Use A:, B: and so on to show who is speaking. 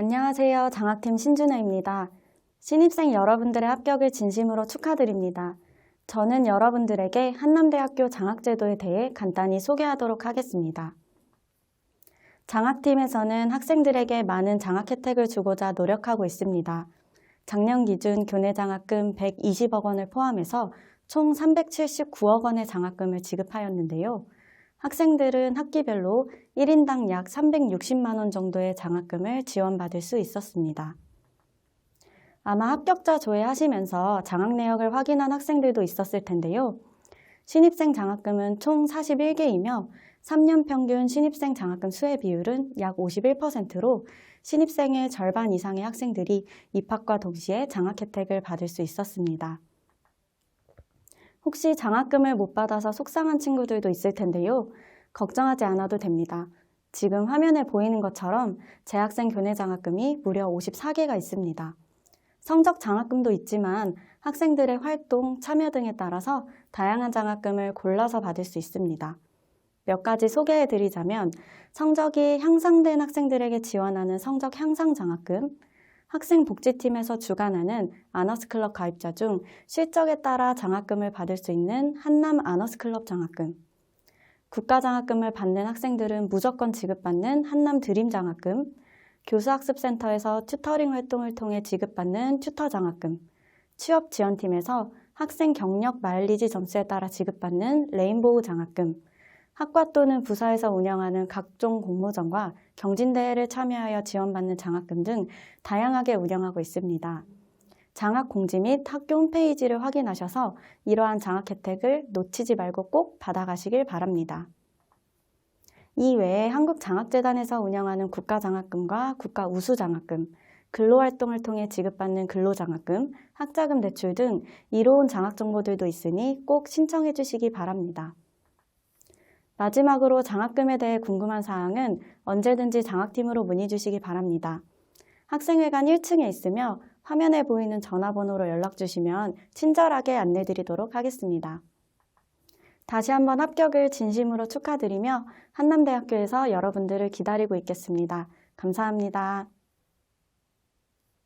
A: 안녕하세요. 장학팀 신준혜입니다. 신입생 여러분들의 합격을 진심으로 축하드립니다. 저는 여러분들에게 한남대학교 장학제도에 대해 간단히 소개하도록 하겠습니다. 장학팀에서는 학생들에게 많은 장학 혜택을 주고자 노력하고 있습니다. 작년 기준 교내 장학금 120억 원을 포함해서 총 379억 원의 장학금을 지급하였는데요. 학생들은 학기별로 1인당 약 360만 원 정도의 장학금을 지원받을 수 있었습니다. 아마 합격자 조회하시면서 장학 내역을 확인한 학생들도 있었을 텐데요. 신입생 장학금은 총 41개이며 3년 평균 신입생 장학금 수혜 비율은 약 51%로 신입생의 절반 이상의 학생들이 입학과 동시에 장학 혜택을 받을 수 있었습니다. 혹시 장학금을 못 받아서 속상한 친구들도 있을 텐데요. 걱정하지 않아도 됩니다. 지금 화면에 보이는 것처럼 재학생 교내 장학금이 무려 54개가 있습니다. 성적 장학금도 있지만 학생들의 활동, 참여 등에 따라서 다양한 장학금을 골라서 받을 수 있습니다. 몇 가지 소개해 드리자면 성적이 향상된 학생들에게 지원하는 성적 향상 장학금, 학생복지팀에서 주관하는 아너스클럽 가입자 중 실적에 따라 장학금을 받을 수 있는 한남 아너스클럽 장학금, 국가장학금을 받는 학생들은 무조건 지급받는 한남 드림 장학금, 교수학습센터에서 튜터링 활동을 통해 지급받는 튜터 장학금, 취업 지원팀에서 학생 경력 마일리지 점수에 따라 지급받는 레인보우 장학금, 학과 또는 부서에서 운영하는 각종 공모전과 경진대회를 참여하여 지원받는 장학금 등 다양하게 운영하고 있습니다. 장학 공지 및 학교 홈페이지를 확인하셔서 이러한 장학 혜택을 놓치지 말고 꼭 받아가시길 바랍니다. 이외에 한국장학재단에서 운영하는 국가장학금과 국가우수장학금, 근로활동을 통해 지급받는 근로장학금, 학자금 대출 등 이로운 장학 정보들도 있으니 꼭 신청해 주시기 바랍니다. 마지막으로 장학금에 대해 궁금한 사항은 언제든지 장학팀으로 문의 주시기 바랍니다. 학생회관 1층에 있으며 화면에 보이는 전화번호로 연락 주시면 친절하게 안내 드리도록 하겠습니다. 다시 한번 합격을 진심으로 축하드리며 한남대학교에서 여러분들을 기다리고 있겠습니다. 감사합니다.